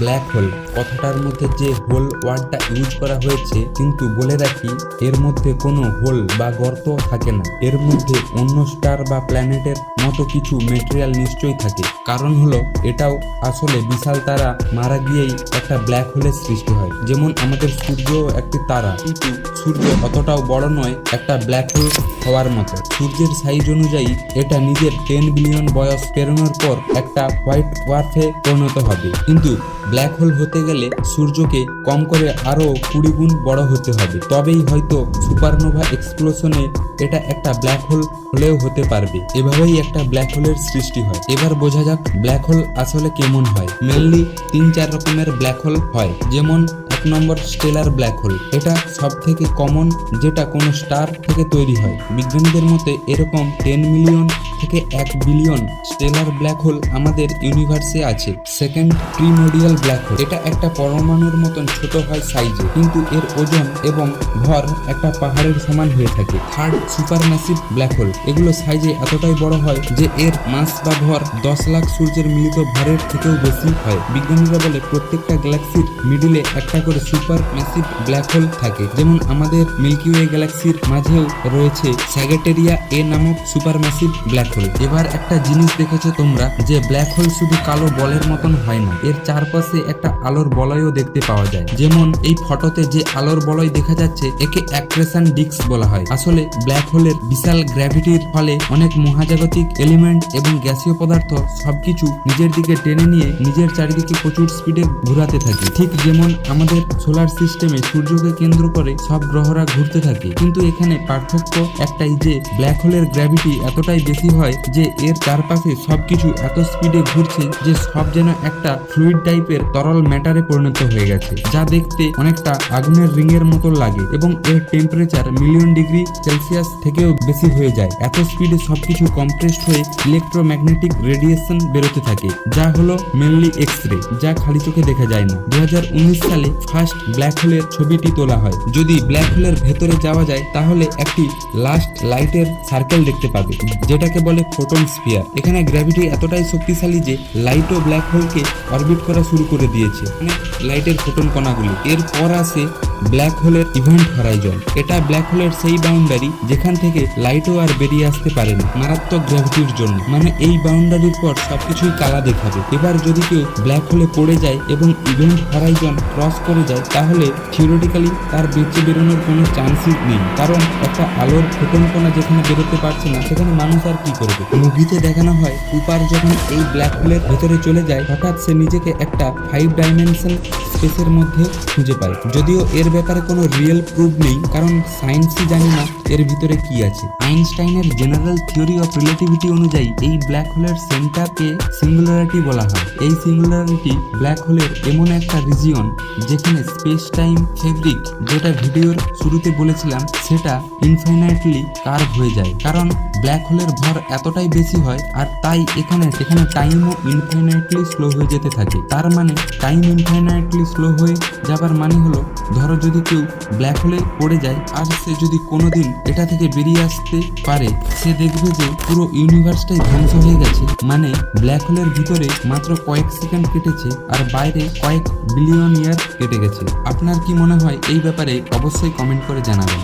Black hole কথাটার মধ্যে যে হোল ওয়ার্ডটা ইউজ করা হয়েছে, কিন্তু বলে রাখি, এর মধ্যে কোনো হোল বা গর্ত থাকে না। এর মধ্যে অন্য স্টার বা প্ল্যানেটের মতো কিছু মেটেরিয়াল নিশ্চয়ই থাকে। কারণ হলো, এটাও আসলে বিশাল তারা মারা গিয়েই একটা ব্ল্যাক হোলের সৃষ্টি হয়। যেমন আমাদের সূর্য একটি তারা। কিন্তু সূর্য অতটাও বড় নয়, একটা ব্ল্যাক হোল হওয়ার মতো। সূর্যের সাইজ অনুযায়ী এটা নিজের টেন বিলিয়ন বয়স পেরোনোর পর একটা হোয়াইট ওয়ার্ফে পরিণত হবে। কিন্তু ব্ল্যাক হোল হতে গেলে সূর্যকে কম করে আরও কুড়ি গুণ বড় হতে হবে। তবেই হয়তো সুপারনোভা এক্সপ্লোশনে এটা একটা ব্ল্যাক হোল হলেও হতে পারবে। এভাবেই একটা ব্ল্যাক হোলের সৃষ্টি হয়। এবার বোঝা যাক ব্ল্যাক হোল আসলে কেমন হয়। মেনলি তিন চার রকমের ব্ল্যাক হোল হয়। যেমন এক নম্বর স্টেলার ব্ল্যাক হোল। এটা সব থেকে কমন যেটা কোনো স্টার থেকে তৈরি হয়। বিজ্ঞানীদের মতে এরকম টেন মিলিয়ন থেকে এক বিলিয়ন স্টেলার ব্ল্যাক হোল আমাদের ইউনিভার্সে আছে। সেকেন্ড প্রিমোডিয়াল ব্ল্যাক হোল এটা একটা পরমাণুর মতন ছোট হয় সাইজে কিন্তু এর ওজন এবং ভর একটা পাহাড়ের সমান হয়ে থাকে। Third super massive black hole এগুলো সাইজে এতটাই বড় হয় যে এর মাস বা ভর দশ লাখ সূর্যের মিলিত ভরের থেকেও বেশি হয়। বিজ্ঞানীরা বলে প্রত্যেকটা গ্যালাক্সির মিডিলে একটা করে সুপার ম্যাসিভ ব্ল্যাক হোল থাকে। যেমন আমাদের মিল্কি ওয়ে গ্যালাক্সির মাঝেও রয়েছে স্যাগেটেরিয়া এ নামক সুপার ম্যাসিভ ব্ল্যাক হোল এবার একটা জিনিস দেখেছ তোমরা, যে ব্ল্যাক হোল শুধু কালো বলের মতন হয় না, এর চারপাশে একটা আলোর বলয়ও দেখতে পাওয়া যায়। যেমন এই ফটোতে যে আলোর বলয় দেখা যাচ্ছে, একে অ্যাক্রেশন ডিস্ক বলা হয়। আসলে ব্ল্যাক হোলের বিশাল গ্র্যাভিটির ফলে অনেক মহাজাগতিক এলিমেন্ট এবং গ্যাসীয় পদার্থ সবকিছু নিজের দিকে টেনে নিয়ে নিজের চারিদিকে প্রচুর স্পিডে ঘোরাতে থাকে। ঠিক যেমন আমাদের সোলার সিস্টেমে সূর্যকে কেন্দ্র করে সব গ্রহরা ঘুরতে থাকে। কিন্তু এখানে পার্থক্য একটাই যে ব্ল্যাক হোলের গ্র্যাভিটি এতটাই বেশি হয় যে এর চারপাশে সবকিছু এত স্পিডে ঘুরছে যে সব যেন একটা ফ্লুইড টাইপের তরল ম্যাটারে পরিণত হয়ে গেছে, যা দেখতে অনেকটা আগুনের রিং এর মতো লাগে এবং এর টেম্পারেচার মিলিয়ন ডিগ্রি সেলসিয়াস থেকেও বেশি হয়ে যায়। এত স্পিডে সবকিছু কম্প্রেসড হয়ে ইলেকট্রোম্যাগনেটিক রেডিয়েশন বেরোতে থাকে, যা হলো মেনলি এক্স রে যা খালি চোখে দেখা যায় না। দু হাজার উনিশ সালে ফার্স্ট ব্ল্যাক হোলের ছবিটি তোলা হয়। যদি ব্ল্যাক হোলের ভেতরে যাওয়া যায়, তাহলে একটি লাস্ট লাইটের সার্কেল দেখতে পাবে, যেটাকে বলে ফোটন স্পিয়ার এখানে গ্র্যাভিটি এতটাই শক্তিশালী যে লাইট ও ব্ল্যাক হোলকে অরবিট করা শুরু করে দিয়েছে। মানে লাইটের ফোটন কণাগুলি। এরপর আসে ব্ল্যাক হোলের ইভেন্ট হরাইজন এটা ব্ল্যাক হোলের সেই বাউন্ডারি যেখান থেকে লাইটও আর বেরিয়ে আসতে পারে না, মারাত্মক গ্র্যাভিটির জন্য। মানে এই বাউন্ডারির পর সবকিছুই কালা দেখাবে। এবার যদি কেউ ব্ল্যাক হোলে পড়ে যায় এবং ইভেন্ট হরাইজন ক্রস করে যায়, তাহলে থিওরিটিক্যালি তার বেঁচে বেরোনোর কোনো চান্সই নেই। কারণ একটা আলোর ফোটন কণা যেখানে বেরোতে পারছে না, সেখানে মানুষ আর কি করবে? মুভিতে দেখানো হয় কুপার যখন এই ব্ল্যাক হোলের ভেতরে চলে যায়, হঠাৎ সে নিজেকে একটা ফাইভ ডাইমেনশন স্পেসের মধ্যে খুঁজে পাই। যদিও এর ব্যাপারে কোনো রিয়েল প্রুফ নেই, কারণ সায়েন্সই জানি না। এর ভিতরে কি আছে? আইনস্টাইনের জেনারেল থিওরি অফ রিলেটিভিটি অনুযায়ী এই ব্ল্যাক হোলের সেন্টারকে সিঙ্গুলারিটি বলা হয়। এই সিঙ্গুলারিটি ব্ল্যাক হোলের এমন একটা রিজিয়ন যেখানে স্পেস টাইম ফেব্রিক যেটা ভিডিওর শুরুতে বলেছিলাম, সেটা ইনফাইনাইটলি কার্ভ হয়ে যায়। কারণ ব্ল্যাক হোলের ভর এতটাই বেশি হয় আর তাই এখানে, সেখানে টাইমও ইনফাইনাইটলি স্লো হয়ে যেতে থাকে। তার মানে টাইম ইনফাইনাইটলি স্লো হয়ে যাবার মানে হলো, ধরো যদি কেউ ব্ল্যাক হোলে পড়ে যায়, আর সে যদি কোনোদিন এটা থেকে বেরিয়ে আসতে পারে, সে দেখবে যে পুরো ইউনিভার্সটাই ধ্বংস হয়ে গেছে। মানে ব্ল্যাক হোলের ভিতরে মাত্র কয়েক সেকেন্ড কেটেছে আর বাইরে কয়েক বিলিয়ন ইয়ার কেটে গেছে। আপনার কি মনে হয় এই ব্যাপারে অবশ্যই কমেন্ট করে জানাবেন।